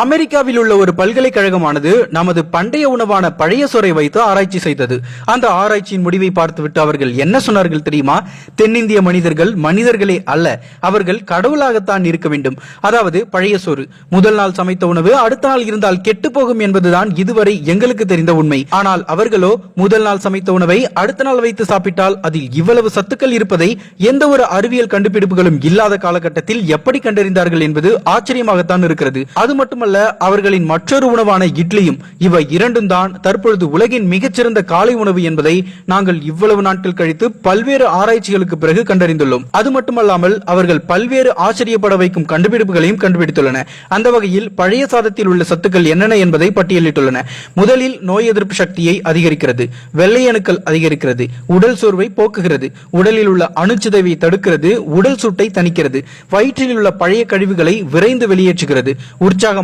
அமெரிக்காவில் உள்ள ஒரு பல்கலைக்கழகமானது நமது பண்டைய உணவான பழைய சோறை வைத்து ஆராய்ச்சி செய்தது. அந்த ஆராய்ச்சியின் முடிவை பார்த்துவிட்டு அவர்கள் என்ன சொன்னார்கள் தெரியுமா? தென்னிந்திய மனிதர்கள் மனிதர்களே அல்ல அவர்கள் கடவுளாகத்தான் இருக்க வேண்டும். அதாவது பழைய சோறு. முதல் நாள் சமைத்த உணவு அடுத்த நாள் இருந்தால் கெட்டு போகும் என்பதுதான் இதுவரை எங்களுக்கு தெரிந்த உண்மை. ஆனால் அவர்களோ முதல் நாள் சமைத்த உணவை அடுத்த நாள் வைத்து சாப்பிட்டால் அதில் இவ்வளவு சத்துக்கள் இருப்பதை எந்த ஒரு அறிவியல் கண்டுபிடிப்புகளும் இல்லாத காலகட்டத்தில் எப்படி கண்டறிந்தார்கள் என்பது ஆச்சரியமாகத்தான் இருக்கிறது. அது மட்டுமல்ல அவர்களின் மற்றொரு உணவான இட்லியும் இவை இரண்டும் தான் தற்பொழுது உலகின் மிகச்சிறந்த காலை உணவு என்பதை நாங்கள் இவ்வளவு நாட்கள் கழித்து பல்வேறு ஆராய்ச்சிகளுக்கு பிறகு கண்டறிந்துள்ளோம். அது மட்டுமல்லாமல் அவர்கள் பல்வேறு ஆச்சரியப்பட வைக்கும் கண்டுபிடிப்புகளையும் கண்டுபிடித்துள்ளன. அந்த வகையில் பழைய சாதத்தில் உள்ள சத்துக்கள் என்னென்ன என்பதை பட்டியலிட்டுள்ளன. முதலில் நோய் எதிர்ப்பு சக்தியை அதிகரிக்கிறது வெள்ளை அணுக்கள் அதிகரிக்கிறது உடல் சோர்வை போக்குகிறது உடலில் உள்ள அணுச்சிதைவை தடுக்கிறது உடல் சூட்டை தணிக்கிறது வயிற்றில் உள்ள பழைய கழிவுகளை விரைந்து வெளியேற்றுகிறது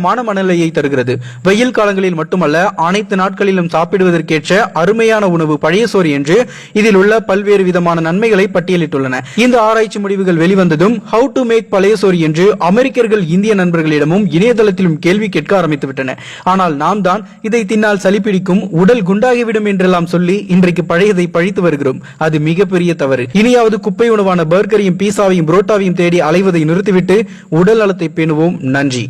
சுகமான மனநிலையை தருகிறது. வெயில் காலங்களில் மட்டுமல்ல அனைத்து நாட்களிலும் சாப்பிடுவதற்கேற்ற அருமையான உணவு பழைய சோறு என்று இதில் உள்ள பல்வேறு விதமான நன்மைகளை பட்டியலிட்டுள்ளன. இந்த ஆராய்ச்சி முடிவுகள் வெளிவந்ததும் ஹவு டு மேக் பழைய சோறு என்று அமெரிக்கர்கள் இந்திய நண்பர்களிடமும் இணையதளத்திலும் கேள்வி கேட்க ஆரம்பித்துவிட்டன. ஆனால் நாம் தான் இதை தின்னால் சளிப்பிடிக்கும் உடல் குண்டாகிவிடும் என்றெல்லாம் சொல்லி இன்றைக்கு பழையதை பழித்து வருகிறோம். அது மிகப்பெரிய தவறு. இனியாவது குப்பை உணவான பர்கரையும் பீஸாவையும் புரோட்டாவையும் தேடி அலைவதை நிறுத்திவிட்டு உடல் நலத்தை பேணுவோம். நன்றி.